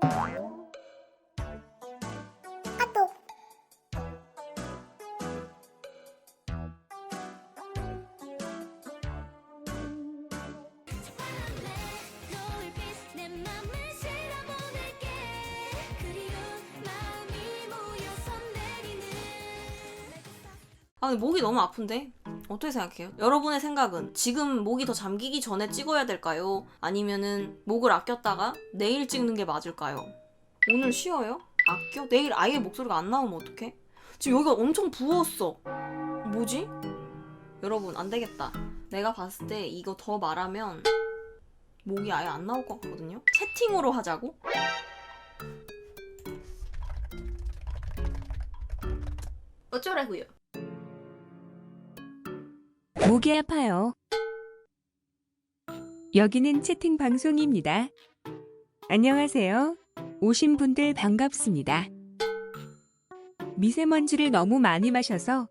Bye. 아 근데 목이 너무 아픈데? 어떻게 생각해요? 여러분의 생각은 지금 목이 더 잠기기 전에 찍어야 될까요? 아니면은 목을 아꼈다가 내일 찍는 게 맞을까요? 오늘 쉬어요? 아껴? 내일 아예 목소리가 안 나오면 어떡해? 지금 여기가 엄청 부었어. 뭐지? 여러분 안 되겠다. 내가 봤을 때 이거 더 말하면 목이 아예 안 나올 것 같거든요. 채팅으로 하자고? 어쩌라고요? 목이 아파요. 여기는 채팅 방송입니다. 안녕하세요. 오신 분들 반갑습니다. 미세먼지를 너무 많이 마셔서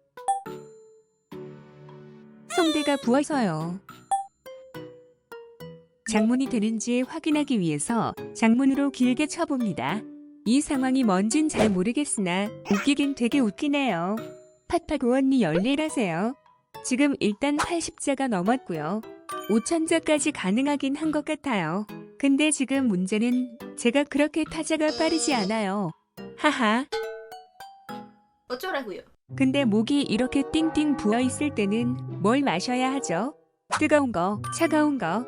성대가 부어서요. 장문이 되는지 확인하기 위해서 장문으로 길게 쳐봅니다. 이 상황이 뭔진 잘 모르겠으나 웃기긴 되게 웃기네요. 팟팟 언니 열일하세요. 지금 일단 80자가 넘었고요. 5천자까지 가능하긴 한 것 같아요. 근데 지금 문제는 제가 그렇게 타자가 빠르지 않아요. 하하. 어쩌라고요? 근데 목이 이렇게 띵띵 부어 있을 때는 뭘 마셔야 하죠? 뜨거운 거, 차가운 거.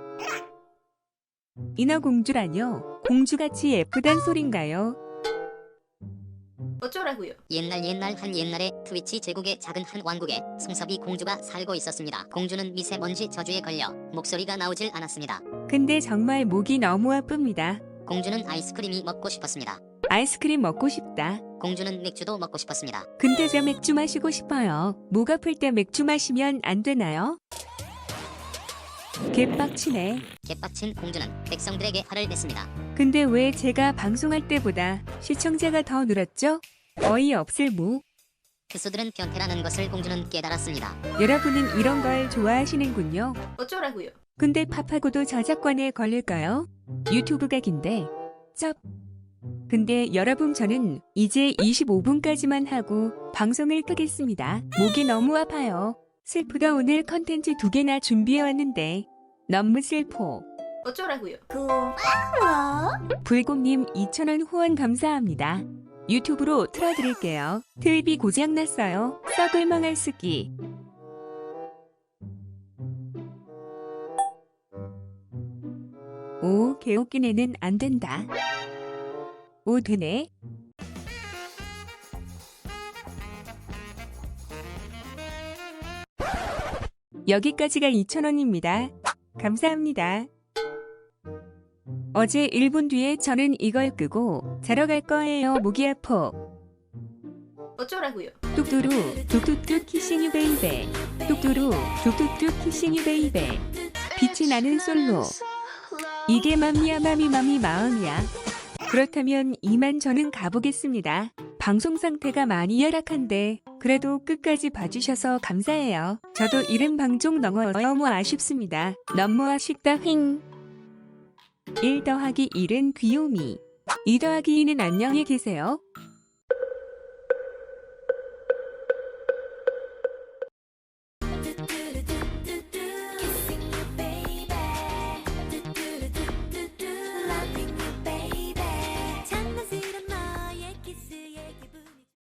인어공주라뇨? 공주같이 예쁘단 소린가요? 어쩌라고요? 옛날 옛날 한 옛날에 트위치 제국의 작은 한 왕국에 송섭이 공주가 살고 있었습니다. 공주는 미세먼지 저주에 걸려 목소리가 나오질 않았습니다. 근데 정말 목이 너무 아픕니다. 공주는 아이스크림이 먹고 싶었습니다. 아이스크림 먹고 싶다. 공주는 맥주도 먹고 싶었습니다. 근데 저 맥주 마시고 싶어요. 목 아플 때 맥주 마시면 안 되나요? 개빡치네. 개빡친 공주는 백성들에게 화를 냈습니다. 근데 왜 제가 방송할 때보다 시청자가 더 늘었죠? 어이없을 무. 흑수들은 변태라는 것을 공주는 깨달았습니다. 여러분은 이런 걸 좋아하시는군요. 어쩌라고요? 근데 팝하고도 저작권에 걸릴까요? 유튜브 각인데. 쩝. 근데 여러분 저는 이제 25분까지만 하고 방송을 끄겠습니다. 목이 너무 아파요. 슬프다 오늘 컨텐츠 두 개나 준비해왔는데 너무 슬퍼. 어쩌라고요? 불곰님 2,000원 후원 감사합니다. 유튜브로 틀어드릴게요. 틀비 고장났어요. 썩을 망할 쓰기. 오, 개웃긴 애는 안 된다. 오, 되네. 여기까지가 2,000원입니다. 감사합니다. 어제 1분 뒤에 저는 이걸 끄고 자러 갈 거예요. 목이 아파. 어쩌라고요? 뚝뚜루 뚝뚝뚝 키싱유 베이베 뚝뚜루 뚝뚝뚝 키싱유 베이베 빛이 나는 솔로 이게 맘이야 맘이 맘이 마음이야 그렇다면 이만 저는 가보겠습니다 방송 상태가 많이 열악한데 그래도 끝까지 봐주셔서 감사해요. 저도 이른 방송 너무 너무 아쉽습니다. 너무 아쉽다 횡1 더하기 1은 귀요미. 2 더하기 2는 안녕히 계세요